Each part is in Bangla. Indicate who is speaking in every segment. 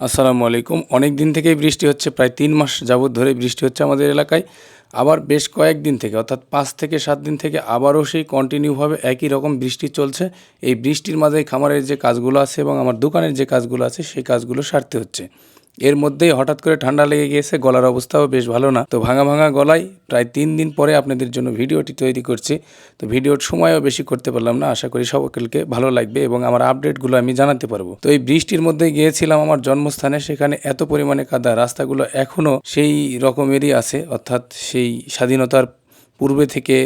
Speaker 1: আসসালামু আলাইকুম। অনেক দিন থেকেই বৃষ্টি হচ্ছে, প্রায় তিন মাস যাবৎ ধরে বৃষ্টি হচ্ছে আমাদের এলাকায়। আবার বেশ কয়েকদিন থেকে, অর্থাৎ পাঁচ থেকে সাত দিন থেকে আবারও সেই কন্টিনিউভাবে একই রকম বৃষ্টি চলছে। এই বৃষ্টির মাঝে খামারের যে কাজগুলো আছে এবং আমার দোকানের যে কাজগুলো আছে, সেই কাজগুলো সারতে হচ্ছে। এর মধ্যেই হঠাৎ করে ঠান্ডা লেগে গিয়েছে, গলার অবস্থাও বেশ ভালো না। তো ভাঙা ভাঙা গলায় প্রায় তিন দিন পরে আপনাদের জন্য ভিডিওটি তৈরি করছি। তো ভিডিওর সময়ও বেশি করতে পারলাম না, আশা করি সকলকে ভালো লাগবে এবং আমার আপডেটগুলো আমি জানাতে পারব। তো এই বৃষ্টির মধ্যে গিয়েছিলাম আমার জন্মস্থানে, সেখানে এত পরিমাণে কাদা, রাস্তাগুলো এখনও সেই রকমেরই আছে, অর্থাৎ সেই স্বাধীনতার পূর্বে থেকে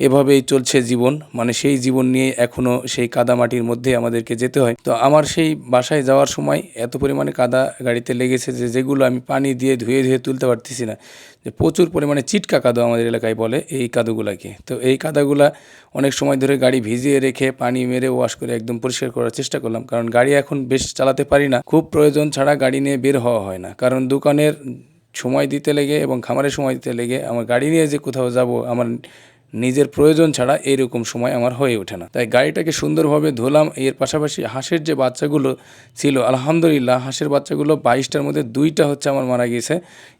Speaker 1: এভাবেই চলছে জীবন। মানে সেই জীবন নিয়ে এখনও সেই কাদা মাটির মধ্যে আমাদেরকে যেতে হয়। তো আমার সেই বাসায় যাওয়ার সময় এত পরিমাণে কাদা গাড়িতে লেগেছে যে যেগুলো আমি পানি দিয়ে ধুয়ে ধুয়ে তুলতে পারতেছি না। যে প্রচুর পরিমাণে চিটকা কাদো আমাদের এলাকায় বলে এই কাদোগুলাকে। তো এই কাদাগুলা অনেক সময় ধরে গাড়ি ভিজিয়ে রেখে পানি মেরে ওয়াশ করে একদম পরিষ্কার করার চেষ্টা করলাম। কারণ গাড়ি এখন বেশ চালাতে পারি না। খুব প্রয়োজন ছাড়া গাড়ি নিয়ে বের হওয়া হয় না। কারণ দোকানের সময় দিতে লেগে এবং খামারের সময় দিতে লেগে আমার গাড়ি নিয়ে যে কোথাও যাব, আমার নিজের প্রয়োজন ছাড়া এরকম সময় আমার হয়ে ওঠে না। তাই গাড়িটাকে সুন্দরভাবে ধুলাম, এর পাশাপাশি হাঁসের যে বাচ্চাগুলো ছিল, আলহামদুলিল্লাহ হাঁসের বাচ্চাগুলো বাইশটার মধ্যে দুইটা হচ্ছে আমার মারা গিয়েছে।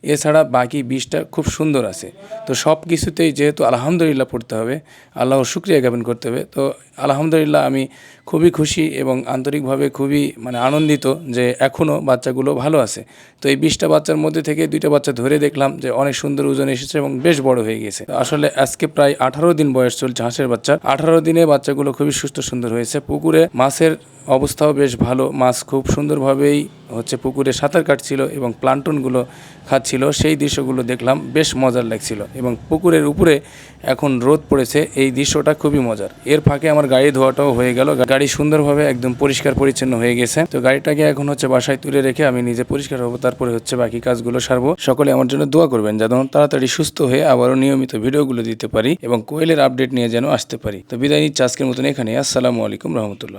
Speaker 1: এছাড়া বাকি বিশটা খুব সুন্দর আছে। তো সব কিছুতেই যেহেতু আলহামদুলিল্লাহ পড়তে হবে, আল্লাহর শুক্রিয়া জ্ঞাপন করতে হবে, তো আলহামদুলিল্লাহ আমি খুবই খুশি এবং আন্তরিকভাবে খুবই মানে আনন্দিত যে এখনও বাচ্চাগুলো ভালো আছে। তো এই বিশটা বাচ্চার মধ্যে থেকে দুইটা বাচ্চা ধরে দেখলাম যে অনেক সুন্দর ওজন এসেছে এবং বেশ বড় হয়ে গেছে আসলে আজকে প্রায় আঠারো দিন বয়স চলছে হাঁসের বাচ্চা। আঠারো দিনে বাচ্চাগুলো খুবই সুস্থ সুন্দর হয়েছে। পুকুরে মাছের অবস্থাও বেশ ভালো। মাছ খুব সুন্দরভাবেই হচ্ছে পুকুরে সাঁতার কাটছিল এবং প্লান্টনগুলো খাচ্ছিল। সেই দৃশ্যগুলো দেখলাম, বেশ মজার লাগছিল এবং পুকুরের উপরে এখন রোদ পড়েছে। এই দৃশ্যটা খুবই মজার। এর ফাঁকে আমার গাড়ি ধোয়াটাও হয়ে গেল। গাড়ি সুন্দরভাবে একদম পরিষ্কার পরিচ্ছন্ন হয়ে গেছে। তো গাড়িটাকে এখন হচ্ছে বাসায় তুলে রেখে আমি নিজে পরিষ্কার হব, তারপরে হচ্ছে বাকি কাজগুলো সারবো। সকলে আমার জন্য দোয়া করবেন যেন তাড়াতাড়ি সুস্থ হয়ে আবারও নিয়মিত ভিডিওগুলো দিতে পারি এবং কোয়েলের আপডেট নিয়ে যেন আসতে পারি। তো বিদায় নিচ্ছি আজকের মতন এখানে আসসালামু আলাইকুম রহমতুল্লাহ।